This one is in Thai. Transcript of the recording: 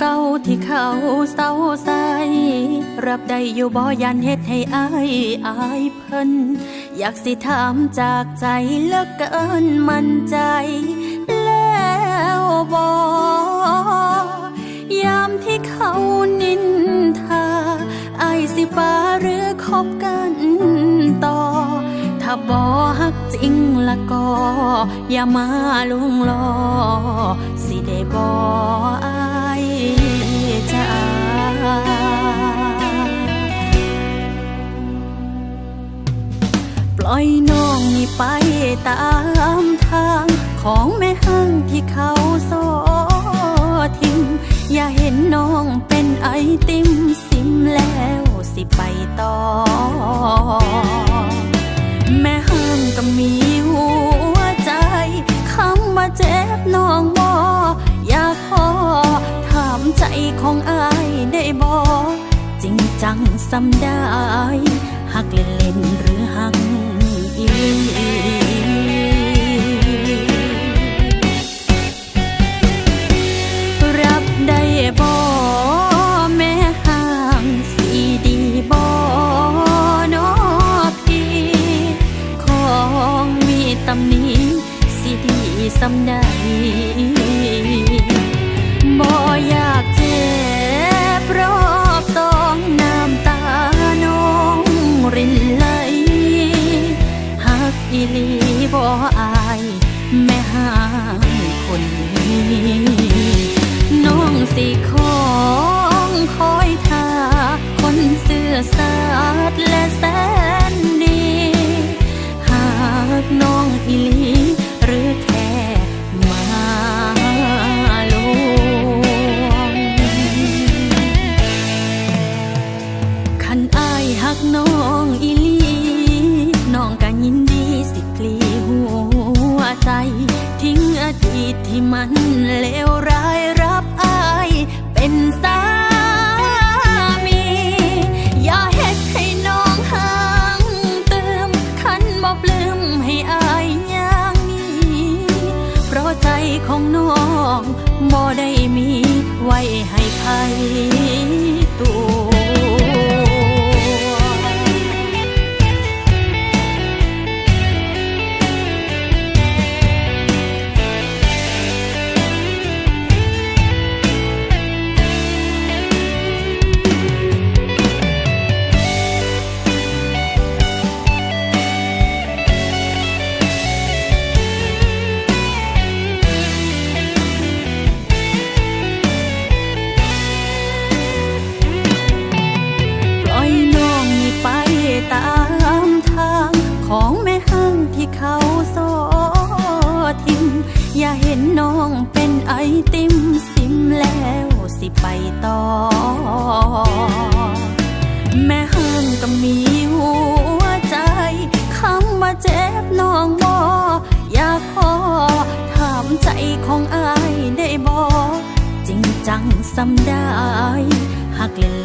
เก่าที่เขาเศร้าใสรับได้อยู่บ่ยันเฮ็ดให้อายอายเพิ่นอยากสิถามจากใจเลือเกินมั่นใจ แล้วบ่ยามที่เขานินทาอายสิปาหรือคบกันต่อ ถ้าบ่ฮักจริงละก็ อย่ามาลวงลอสิได้บ่อ ไอยน้องนี่ไปตามทาง ของแม่ห้างที่เขาโซทิมอย่าเห็นน้องเป็นไอติมซิมแล้วสิไปต่อ แม่ห้างก็มีหัวใจคำว่าเจ็บน้องบออยากขอถามใจของอายได้บอจริงจังสำได้หักเล่นเล่นๆหรือหัก รับได้บอแม่ห่างสีดีบอนอพี่ของมีตำหนิสิดีสำได้ แม่ห่างคนนี้ น้องสิของคอยท่าคนเสื้อสาดและแสนดี หากน้องอีลี ตที่มันเลวร้ายรับอายเป็นสามี อย่าเฮ็ดให้น้องห่างเติมคันบ่ปลื้มให้อายอย่างนี้เพราะใจของน้องบ่ได้มีไว้ให้ใครตัว ติมซิมแล้วสิไปต่อ แม่ห้างก็มีหัวใจคำว่าเจ็บน้องบออยากขอถามใจของอายได้บอจริงจังสำได้หักเล่น